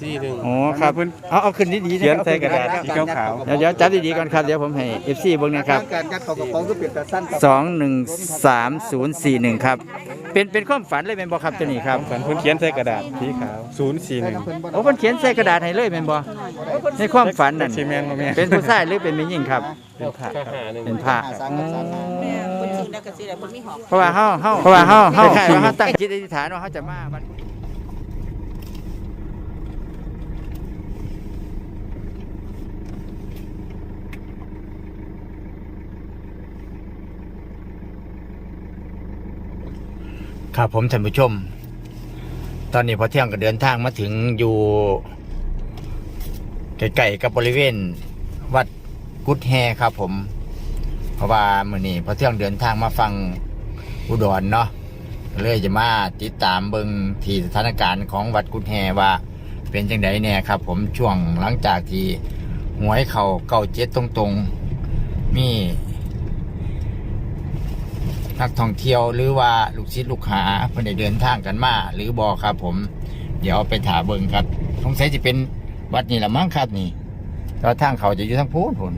สี่หนึ่งอ๋อครับเอาเอาขึ้นดีๆนะเขียนครับใส่กระดาษสีขาวเดี๋ยวเดี๋ยวจับดีๆก่อนครับเดี๋ยวผมให้ FC เบิ่งนะครับ การยัดเข้ากระเป๋าก็เปลี่ยนแต่สั้นครับสองหนึ่งสามศูนย์สี่หนึ่งครับ เป็นเป็นความฝันเลยเป็นบอครับตัวนี้ครับ ฝันเพิ่นเขียนใส่กระดาษสีขาวศูนย์สี่หนึ่ง โอ้คนเขียนใส่กระดาษให้เลยเป็นบอในความฝันนั่นใช่แม่นบ่แม่น เป็นผู้ชายหรือเป็นแม่หญิงครับ เป็นผ้าครับ เป็นพระสามกับสามห้าคนจริงแล้วก็สิได้บ่มีหอกเพราะว่าเฮาเฮาเพราะว่าเฮาเฮาคล้ายๆว่าเฮาตั้งจิตอธิษฐานว่าเฮาจะมาบัด ครับผมท่านผู้ชม ตอนนี้พอเที่ยงก็เดินทางมาถึงอยู่ใกล้ๆกับบริเวณ วัดกุดแฮครับ ผม เพราะว่ามื่อนี้พอเที่ยงเดินทางมาฟังอุดรเนาะเลยจะมาติดตามเบิงที่สถานการณ์ของวัดกุดแฮว่าเป็นจังไดเนี่ยครับ ผมช่วงหลังจากที่หวยเข่าเก้าเจ็ดตรงๆ มี นักท่องเที่ยวหรือว่าลูกชิดลูกหาเพื่อนได้เดินทางกันมาหรือบอครับ ผม เดี๋ยวไปถามเบิงครับสงสัยจะเป็นวัดนี่ละมั้งครับนี่แล้วทางเขาจะอยู่ทางพูนพูน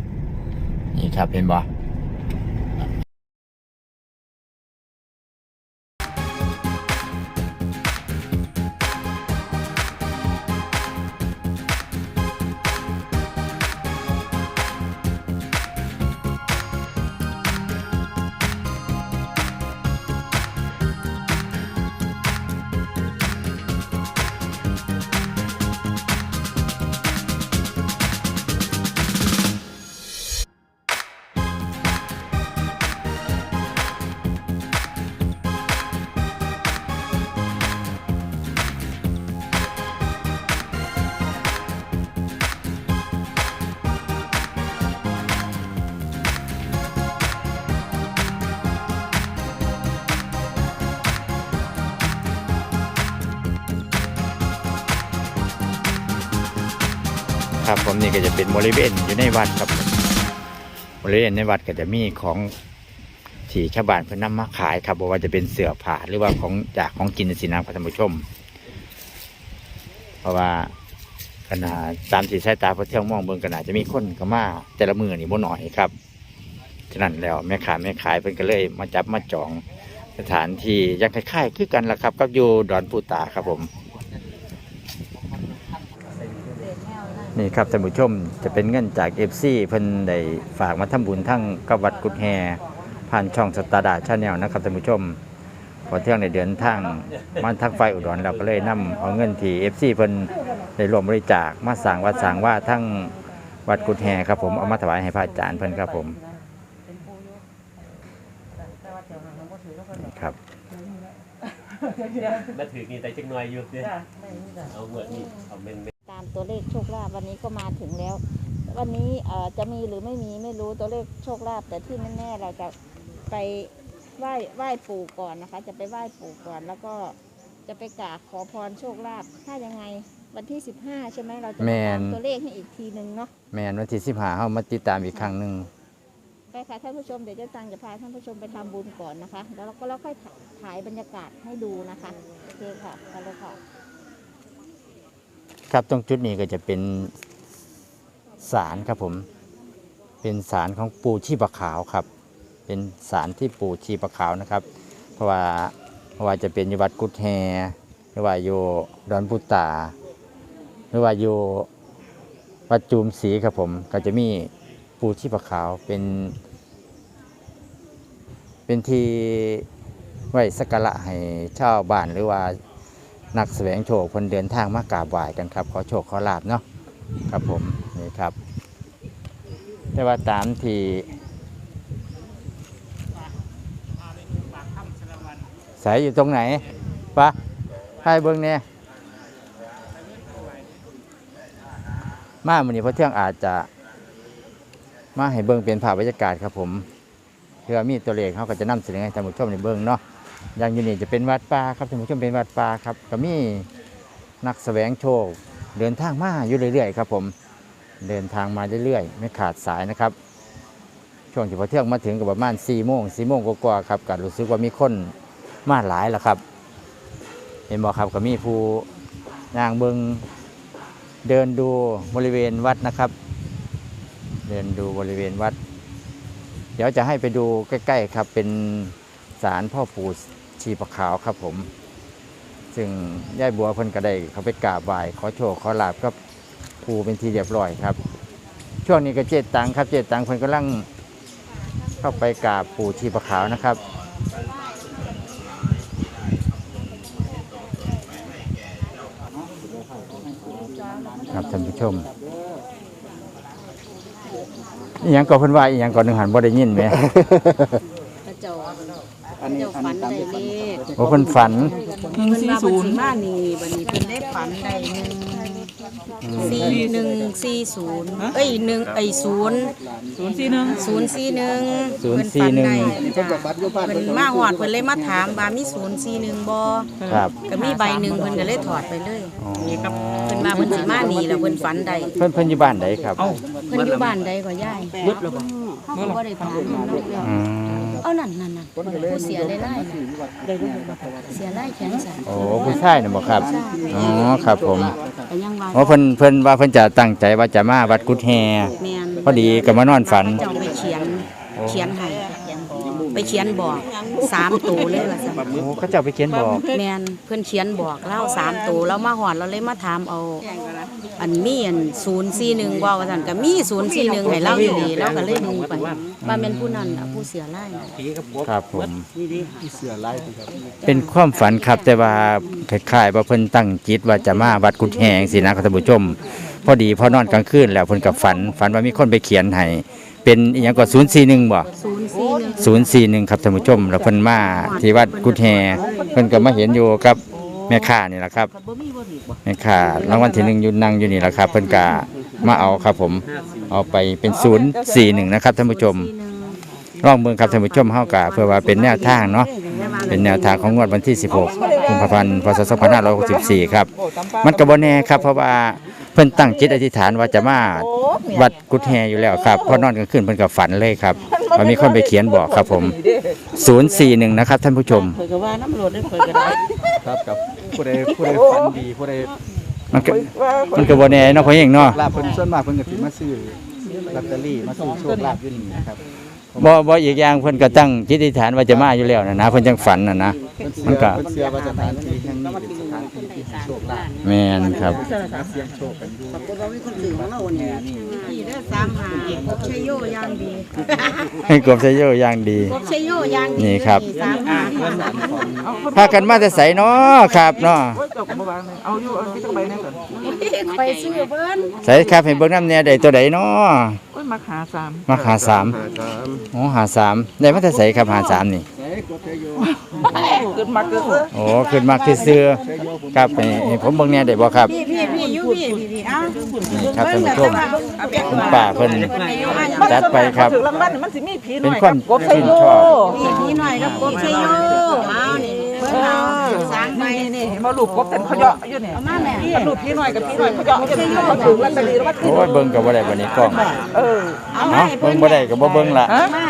นี่ครับเป็นบ่ ผมนี่ก็จะเป็นบริเวณอยู่ในวัดครับผมบริเวณในวัดก็จะมีของที่ชาวบ้านเพิ่นนำมาขายครับบ่ว่าจะเป็นเสื้อผ้าหรือว่าของจากของกินสินะครับท่านผู้ชม เพราะว่าขนาดตามที่สายตาพอเที่ยวมองเบิ่งขนาดจะมีคนก็มาแต่ละมือนี่บ่น้อยครับฉะนั้นแล้วแม่ค้าแม่ขายเพิ่นก็เลยมาจับมาจองสถานที่ยังคล้ายๆคือกันล่ะครับกับอยู่ดอนปูตาครับผม นี่ครับท่านผู้ชมจะเป็นเงินจากเอฟซีเพิ่นได้ฝากมาทำบุญทั้งกับวัดกุดแฮผ่านช่องสตาร์ดาชาแนลนะครับท่านผู้ชมพอเที่ยงในเดือนทางมาทางไฟอุดรเราก็เลยนำเอาเงินที่เอฟซีเพิ่นได้รวมบริจาคมาสั่งวัดสั่งว่าทั้งวัดกุดแฮครับผมเอามาถวายให้พระอาจารย์เพิ่นครับผมครับมาถือนี่แต่จังหน่อยอยู่เนี่ยเอาเงินนี่เอาเป็น ตามตัวเลขโชคลาภวันนี้ก็มาถึงแล้ว วันนี้เอ่อจะมีหรือไม่มีไม่รู้ตัวเลขโชคลาภแต่ที่แน่ๆเราจะไปไหว้ไหว้ปู่ก่อนนะคะ จะไปไหว้ปู่ก่อนแล้วก็จะไปกราบขอพรโชคลาภถ้ายังไงวันที่ 15 ใช่ไหมเราจะแม่มานตามตัวเลขให้อีกทีหนึ่งเนาะแม่นวันที่สิบหาเฮามาติดตามอีกครั้งหนึ่งไปค่ะท่านผู้ชมเดี๋ยวเจะตังจะพาท่านผู้ชมไปทำบุญก่อนนะคะ แล้วเราก็เราค่อยถ่ายบรรยากาศให้ดูนะคะโอเคค่ะไปเลยค่ะ ครับตรงจุดนี้ก็จะเป็นศาลครับผม เป็นศาลของปู่ชีปะขาวครับ เป็นศาลที่ปู่ชีปะขาวนะครับ เพราะว่าเพราะว่าจะเป็นยวัดกุดแฮหรือว่าอยู่ดอนพุตาหรือว่าอยู่วัดจูมศีครับผม ก็จะมีปู่ชีปะขาวเป็น เป็นที่ไว้สักการะให้ชาวบ้านหรือว่า นักแสวงโชคคนเดินทางมากราบไหว้กันครับ ขอโชคขอลาบเนาะครับผมนี่ครับแต่ว่าตามที่สายอยู่ตรงไหนปะใครเบิ้งเนี่ยมาวันนี้เพราะเที่ยงอาจจะ มาให้เบิ้งเป็นภาพบรรยากาศครับผมเพื่อมีตัวเลขเขาก็จะนำเสนอให้ท่านผู้ชมในเบิ้งเนาะ อย่างอยู่นี่จะเป็นวัดป่าครับท่านผู้ชมเป็นวัดป่าครับก็มีนักแสวงโชค เดินทางมาอยู่เรื่อยๆครับผมเดินทางมาเรื่อยๆ ไม่ขาดสายนะครับ ช่วงที่พอเที่ยงมาถึงก็ประมาณ4ี่โมงสี่โมงกว่าๆครับก็รู้สึกว่ามีคนมาหลายแล้วครับ เห็นบอกครับก็มีผู้นางเบิงเดินดูบริเวณวัดนะครับ เดินดูบริเวณวัด เดี๋ยวจะให้ไปดูใกล้ ๆ ครับเป็น ศาลพ่อปู่ชีปะขาวครับผม ซึ่งย่ายบัวเพิ่นก็ได้เขาไปกราบไหว้ขอโชคขอลาบกับปู่เป็นที่เรียบร้อยครับ ช่วงนี้ก็เจตตังครับ เจตตังเพิ่นกำลังเข้าไปกราบปู่ชีปะขาวนะครับครับท่านผู้ชมอีหยังก็เพิ่นว่าอีหยังก่อนหนึ่งหันบ่ได้ยินไหม นนี้เจ้าอันฝันนี้ตามได้ที่เลขโอ้เพิ่นฝันเพิ่นว่าเพิ่นสิมานี่บัดนี้เพิ่นได้ฝันได้หนึ่งสี่หนึ่งสี่ศูนย์เอ้ยหนึ่งไอ้ศูนย์ศูนย์สี่หนึ่งศูนย์สี่หนึ่งศูนย์สี่หนึ่งจ้ะเพิ่นมาหอดเพิ่นเลยมาถามว่ามีศูนย์สี่หนึ่งบ่ครับก็มีใบหนึ่งเพิ่นก็เลยถอดไปเลยอ๋อเพิ่นมาเพิ่นสิมานี่แล้วเพิ่นฝันได้เพิ่นเพิ่นอยู่บ้านใดครับเพิ่นอยู่บ้านใดก็ย้ายยึดแล้วบ่เฮาก็บ่ได้ถามเพิ่นเนาะอืม เอานั่นนั่นนั่นผู้เสียไล่ไล่น่ะเสียไล่แขนสั่นโอ้ผู้ชายน่ะบ่ครับอ๋อครับผมก็ยังว่าโอ้เพิ่นเพิ่นว่าเพิ่นจะตั้งใจว่าจะมาวัดกุดแฮแม่นพอดีก็มานอนฝัน เจ้าไปเขียนเขียนให้ไปเขียนบอก สามตัวเลยว่าซั่นโอ้เขาเจ้าไปเขียนบอกแม่นเพิ่นเขียนบอกเล่าสามตัวแล้วมาหอดเราเลยมาถามเอา อันมีอันศูนย์สี่หนึ่งว่าว่าซั่นก็มีศูนย์สี่หนึ่งให้เล่าอยู่ดีเราก็เลยดูไปว่าเป็นผู้นั้นน่ะผู้เสียไล่น่ะครับผม เสือไล่ที่ครับเป็นความฝันครับแต่ว่าคล้ายๆว่าเพิ่นตั้งจิตว่าจะมาวัดกุดแฮงสินะครับท่านผู้ชม พอดีพอนอนกลางคืนแล้วเพิ่นกับฝัน ฝันว่ามีคนไปเขียนให้ เป็นอหยังก็041บ่ศูนย์สี่หนึ่ง041ครับท่านผู้ชมแล้วเพิ่นมาที่วัดกุดแฮเพิ่นก็มาเห็นอยู่กับแม่ค้านี่แหละครับแม่ค้ารางวัลที่หนึ่งอยู่นั่งอยู่นี่แหละครับ เพิ่นก็มาเอาครับผมเอาไปเป็น041นะครับท่านผู้ชมลองเบิ่งครับท่านผู้ชมเฮาก็เพื่อว่าเป็นแนวทางเนาะเป็นแนวทางของงวดวันที่ 16กุมภาพันธ์พศ2564ครับ มันก็บ่แน่ครับเพราะว่าเพิ่นตั้งจิตอธิษฐานว่าจะมา วัดกุดแฮอยู่แล้วครับพอนอนกลางคืนเพิ่นก็ฝันเลยครับว่ามีคนไปเขียนบอกครับผม 041 นะครับท่านผู้ชมครับกับผู้ใดผู้ใดฝันดีผู้ใดมันก็มันก็บ่แน่เนาะพ่อเองเนาะลาบเพิ่นส่วนมากเพิ่นก็สิมาซื้อลอตเตอรี่มาซื้อโชคลาภอยู่นี่นะครับ บ่บ่อีกอย่างเพิ่นก็ตั้งจิตอธิษฐานว่าจะมาอยู่แล้วนะนะเพิ่นจังฝันนะนะเพิ่นมันเชื่อก็เพิ่นเชื่อว่าสถานที่แห่งนี้เป็นสถานที่ที่โชคลาภแม่นครับเสียงโชคกันอยู่พี่ได้สามหาพบชัยโยย่างดีกบชัยโยย่างดีพบชัยโยยางดีนี่ครับสามหาพากันมาแต่ไสเนาะครับเนาะไปซื้อเบิ้นใส่ครับให้เบิ่งน้ำเนี่ยได้ตัวใดเนาะ มาหาสามมาหาสามโอ้หาสามได้มาแต่ใส่ครับหาสามนี่ขึ้นมาเกินโอ้ขึ้นมาคือซื้อครับให้ให้ผมเบิ่งเนี่ยได้บ่ครับ พี่พี่พี่อยู่พี่พี่พี่เอ้านี่ครับท่านผู้ชมคุณป้าเพิ่น จัดไปครับถึงรางวัลมันสิมีผีหเป็น่นอยความกบใส่ชื่นโยชอบ พี่พี่หน่อยกับกบชัยโยเอานี่ เบิ้นเอาสามใบนี่นี่เห็นว่าลูกกบเป็นเขาเยาะอยู่เนี่ยเอามาแม่กับลูกผีหน่อยกับผีหน่อยเขาเยาะอยู่เนี่ยเขาถึงลอตเตอรี่รางวัลที่โอ้ยเบิ่งก็บ่ได้บัดนี้กล้องเออเอามาเนาะให้เบิ่เบิ้งนบ่ได้ก็บ่เบิ่งละมา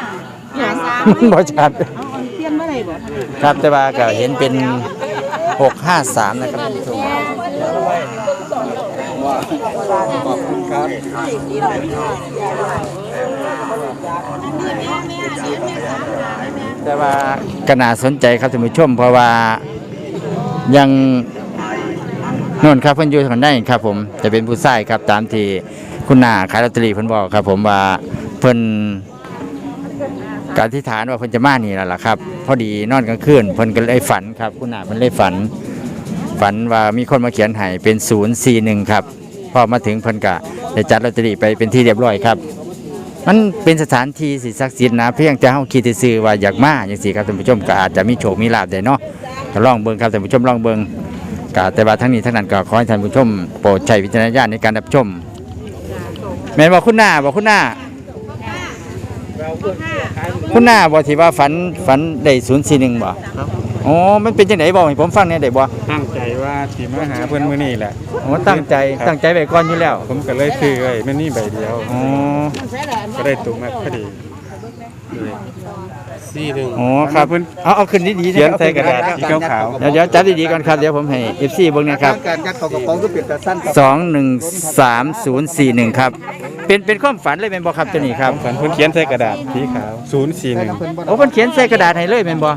หาสามบ่ชัดเอาอันเทียนมาได้บ่ครับแต่ว่าก็เห็นเป็น 653 นะครับท่านผู้ชมขอบคุณครับ แต่ว่าก็น่าสนใจครับท่านผู้ชมเพราะว่ายังโน่นครับเพิ่นอยู่ทางใดครับ ผมจะเป็นผู้ชายครับตามที่คุณนาขายลอตเตอรี่เพิ่นบอกครับ ผมว่าเพิ่นการที่ฐานว่าเพิ่นจะมานี่แหละล่ะครับ พอดีนอนกลางคืนเพิ่นก็เลยฝันครับ คุณนาเพิ่นเลยฝัน ฝันว่ามีคนมาเขียนให้เป็น041ครับพอมาถึงเพิ่นก็ได้จัดลอตเตอรี่ไปเป็นที่เรียบร้อยครับ มันเป็นสถานที่สิศักดิ์สิทธิ์นะเพียงจะเฮาคิดซื่อๆว่าอยากมาจังซี่ครับท่านผู้ชมก็อาจจะมีโชคมีลาภได้เนาะก็ลองเบิ่งครับท่านผู้ชมลองเบิ่งก็แต่ว่าทั้งนี้ทั้งนั้นก็ขอให้ท่านผู้ชมโปรดใช้วิจารณญาณในการรับชมแม่นบ่คุณหน้าบ่คุณหน้า คุณหน้าบ่ที่ว่าฝันฝันได้041บ่อ๋อมันเป็นจังไดบ่ให้ผมฟังหน่อยได้บ่ตั้งใจว่าสิมาหาเพิ่นมื้อนี้แหละอ๋อตั้งใจตั้งใจไว้ก่อนอยู่แล้วผมก็เลยซื้อไว้มันนี่ใบเดียวอ๋อก็ได้ตุ้มมาพอดีสี่หนึ่งอ๋อครับเอาเอาขึ้นดีๆเขียนอาใส่ขึ้กระดาษสีขาวเดี๋ยวเดี๋ยวจับดีๆก่อนครับเดี๋ยวผมให้ FC เบิ่งนะครับการยัดเข้ากระเป๋าก็เปลี่ยนแต่สั้นกับสองหนึ่งสามศูนย์สี่หนึ่งครับ เป็นเป็นความฝันเลยเป็นบอครับตัวนี้ครับๆฝันเพิ่นเขียนใส่กระดาษสีขาว041โอ้มันเขียนใส่กระดาษให้เลยเป็นบอ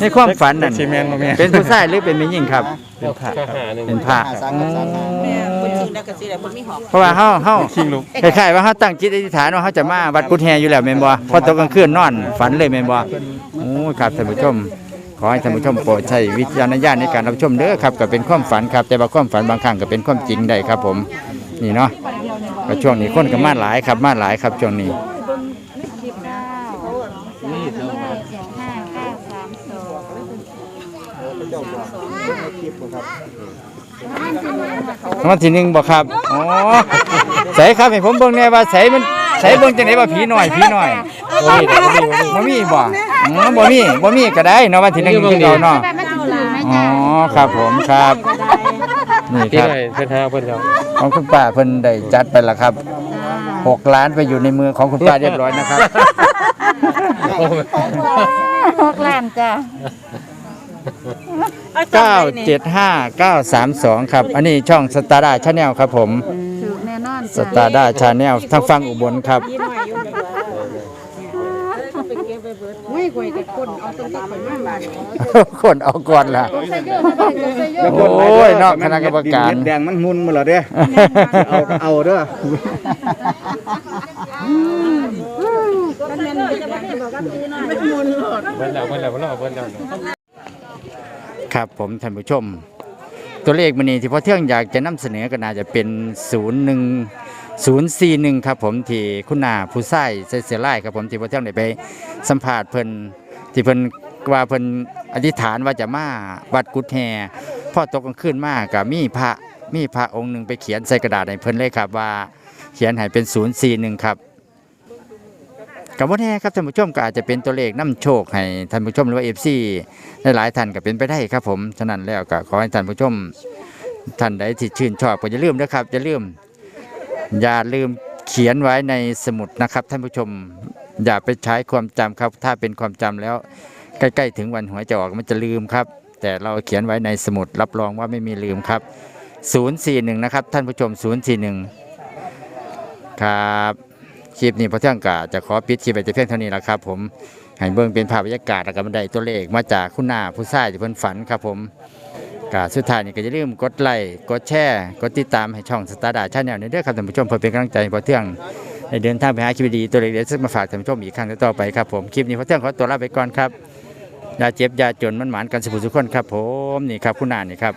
ในความฝันนั่นสิแม่นบ่แม่นเป็นผู้ชายหรือเป็นแม่หญิงครับ เป็นพระข้าหาหนึ่งเป็นพระหาสามกับสามหาเพราะว่าเฮาเฮาคิงลูกคล้ายๆว่าเฮาตั้งจิตอธิษฐานว่าเฮาจะมาวัดกุฎแฮอยู่แล้วแม่นบ่พอตกกลางคืนนอนฝันเลยแม่นบ่โอ้ยครับท่านผู้ชมขอให้ท่านผู้ชมโปรดใช้วิจารณญาณในการรับชมเด้อครับก็เป็นความฝันครับแต่ว่าความฝันบางครั้งก็เป็นความจริงได้ครับผมนี่เนาะ ก็ช่วงนี้คนก็มาหลายครับมาหลายครับช่วงนี้เก้าสามห้าเก้าสามสองเจ้าบอกในคลิปบ่ครับรางวัลที่หนึ่งบอกครับอ๋อใส่ครับให้ผมเบิ่งแน่ว่าใส่มันใส่เบิ่งจังได๋ว่าผีหน้อยผีหน้อยบ่มีบ่มีบ่อืมบ่มีบ่มีก็ได้เนาะวันที่หนึ่งคือเราเนาะอ๋อครับผมครับ นี่ที่ครับไหนเพื่อนห้าเพื่อนเราของคุณป้าเพิ่นได้จัดไปแล้วครับ6ล้านไปอยู่ในมือของคุณป้าเรียบร้อยนะครับ หกล้านจ้ะ975932 ครับ อันนี้ช่องสตาร์ดาชาแนลครับผมถูกแน่นอนสตาร์ดาชาแนลทางฝั่งอุบลครับคนเอา ก่อนล่ะโอ้ยนอกคณะกรรมการดินเม็ดแดงมันมุนมาแล้วเด้อเอาเอาเด้อเพื่อนเราเพื่อนเราเพื่อนเราเพื่อนเราครับผมท่านผู้ชม ตัวเลขมันนี่ที่พอเที่ยงอยากจะนำเสนอก็น่าจะเป็น0 1 0 4 1 ครับผมที่คุณนาผู้ใส่เซเซไล่ครับผมที่พอเที่ยงได้ไปสัมภาษณ์เพิ่นที่เพิ่นว่าเพิ่นอธิษฐานว่าจะมาวัดกุดแฮพอตกกลางคืนมากับมีพระมีพระองค์หนึ่งไปเขียนใส่กระดาษให้เพิ่นเลยครับว่าเขียนให้เป็น 0 4 1 ครับกับว่าแน่ครับท่านผู้ชมก็อาจจะเป็นตัวเลขนำโชคให้ท่านผู้ชมหรือว่าเอฟซีหลายท่านก็เป็นไปได้ครับผมฉะนั้นแล้วก็ขอให้ท่านผู้ชมท่านใดที่ชื่นชอบก็อย่าลืมนะครับอย่าลืม อย่าลืมเขียนไว้ในสมุดนะครับ ท่านผู้ชมอย่าไปใช้ความจำครับ ถ้าเป็นความจำแล้ว ใกล้ๆ ถึงวันหวยจะออกมันจะลืมครับ แต่เราเขียนไว้ในสมุดรับรองว่าไม่มีลืมครับ 041 นะครับ ท่านผู้ชม 041 ครับคลิปนี้พระเที่ยงกาจะขอปิดคลิปไปแต่เพียงเท่านี้แหละครับ ผมให้เบิ่งเป็นภาพบรรยากาศแล้วก็บันไดตัวเลขมาจากคุณหน้าผู้ชายที่เพิ่นฝันครับผม กาสุดท้ายนี่ก็อย่าลืมกดไลค์กดแชร์กดติดตามให้ช่องสตาร์ดาชาแนลนี้ด้วยครับท่านผู้ชมเพื่อเป็นกำลังใจให้พอเที่ยงในเดินทางไปหาคลิปดีตัวเล็กเด็ดๆมาฝากท่านผู้ชมอีกครั้งต่อไปครับผมคลิปนี้พอเที่ยงขอตัวลาไปก่อนครับยาเจ็บยาจนมันหมานกันสุขสุขคนครับผมนี่ครับคุณหน้านี่ครับ